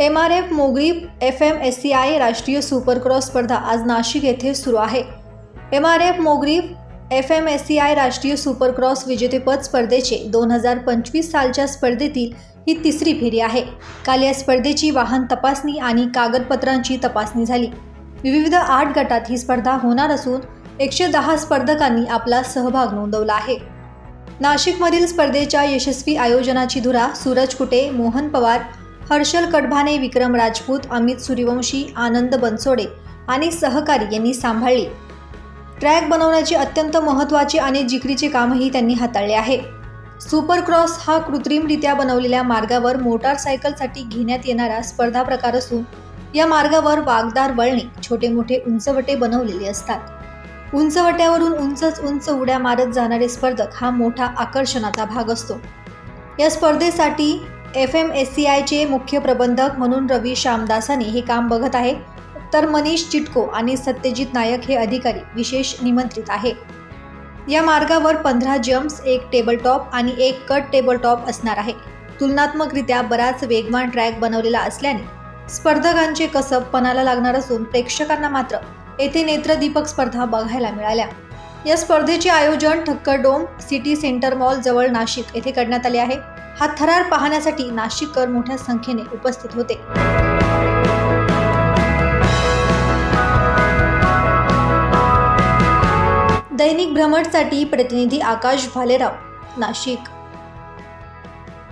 M R F Mogrip F M S C I राष्ट्रीय supercross स्पर्धा आज नाशिक येथे सुरू आहे. M R F Mogrip F M S C I राष्ट्रीय सुपरक्रॉस विजेतेपद स्पर्धेचे दोन हजार पंचवीस सालच्या स्पर्धेतील ही तिसरी फेरी आहे. काल या स्पर्धेची वाहन तपासणी आणि कागदपत्रांची तपासणी झाली. विविध आठ गटात ही स्पर्धा होणार असून एकशे दहा स्पर्धकांनी आपला सहभाग नोंदवला आहे. नाशिकमधील स्पर्धेच्या यशस्वी आयोजनाची धुरा सूरज कुटे मोहन पवार हर्षल कडभाने विक्रम राजपूत अमित सूर्यवंशी आनंद बनसोडे आणि सहकारी यांनी सांभाळली. ट्रॅक बनवण्याचे अत्यंत महत्त्वाचे आणि जिकरीचे कामही त्यांनी हाताळले आहे. सुपर क्रॉस हा कृत्रिमरित्या बनवलेल्या मार्गावर मोटारसायकलसाठी घेण्यात येणारा स्पर्धा प्रकार असून या मार्गावर वागदार वळणे छोटे मोठे उंचवटे बनवलेले असतात. उंचवट्यावरून उंचच उंच उड्या मारत जाणारे स्पर्धक हा मोठा आकर्षणाचा भाग असतो. या स्पर्धेसाठी एफ एम एस सी आयचे मुख्य प्रबंधक म्हणून रवी श्यामदासानी हे काम बघत आहे. तर मनीष चिटको आणि सत्यजित नायक हे अधिकारी विशेष निमंत्रित आहे. या मार्गावर पंधरा जम्प्स एक टेबल टॉप आणि एक कट टेबल टॉप असणार आहे. तुलनात्मकरित्या बराच वेगवान ट्रॅक बनवलेला असल्याने स्पर्धकांचे कसब पणाला लागणार असून प्रेक्षकांना मात्र येथे नेत्रदीपक स्पर्धा बघायला मिळाल्या. या स्पर्धेचे आयोजन Thakkar dome city centre mall जवळ नाशिक येथे करण्यात आले आहे. हा थरार पाहण्यासाठी नाशिककर मोठ्या संख्येने उपस्थित होते. दैनिक भ्रमणसाठी प्रतिनिधी आकाश भालेराव नाशिक.